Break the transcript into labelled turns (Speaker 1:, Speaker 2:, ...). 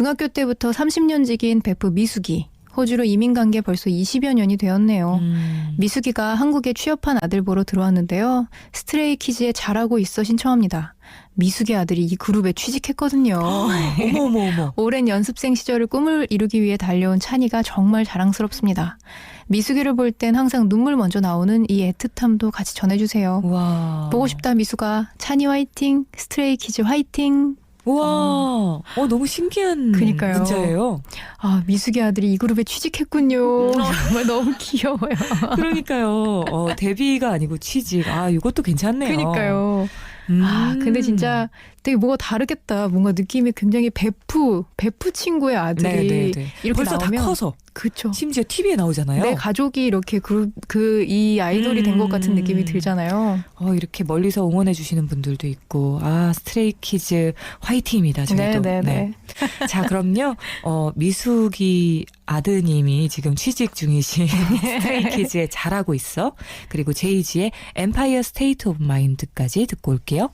Speaker 1: 중학교 때부터 30년 지기인 베프 미숙이 호주로 이민 간 게 벌써 20여 년이 되었네요.
Speaker 2: 음.
Speaker 1: 미숙이가 한국에 취업한 아들 보러 들어왔는데요. 스트레이 키즈에 잘하고 있어 신청합니다. 미숙이 아들이 이 그룹에 취직했거든요.
Speaker 2: 어머 어머 어머.
Speaker 1: 오랜 연습생 시절을 꿈을 이루기 위해 달려온 찬이가 정말 자랑스럽습니다. 미숙이를 볼 땐 항상 눈물 먼저 나오는 이 애틋함도 같이 전해주세요.
Speaker 2: 와.
Speaker 1: 보고 싶다 미숙아. 찬이 화이팅. 스트레이 키즈 화이팅.
Speaker 2: 와. 어 너무 신기한
Speaker 1: 그니까요.
Speaker 2: 문자예요.
Speaker 1: 아 미숙이 아들이 이 그룹에 취직했군요. 정말 너무 귀여워요.
Speaker 2: 그러니까요. 어, 데뷔가 아니고 취직. 아, 이것도 괜찮네요.
Speaker 1: 그러니까요.
Speaker 2: 음.
Speaker 1: 아 근데 진짜 되게 뭐가 다르겠다. 뭔가 느낌이 굉장히 베프 베프 친구의 아들이
Speaker 2: 네, 네, 네.
Speaker 1: 이렇게
Speaker 2: 벌써
Speaker 1: 나오면
Speaker 2: 다 커서
Speaker 1: 그쵸.
Speaker 2: 심지어 TV에 나오잖아요.
Speaker 1: 내 가족이 이렇게 그 그 이 아이돌이 된것 같은
Speaker 2: 음.
Speaker 1: 느낌이 들잖아요.
Speaker 2: 어, 이렇게 멀리서 응원해 주시는 분들도 있고. 아, 스트레이 키즈 화이팅입니다. 저희도.
Speaker 1: 네, 네, 네.
Speaker 2: 자, 그럼요. 어, 미숙이 아드님이 지금 취직 중이신 스트레이키즈의 잘하고 있어. 그리고 제이지의 엠파이어 스테이트 오브 마인드까지 듣고 올게요.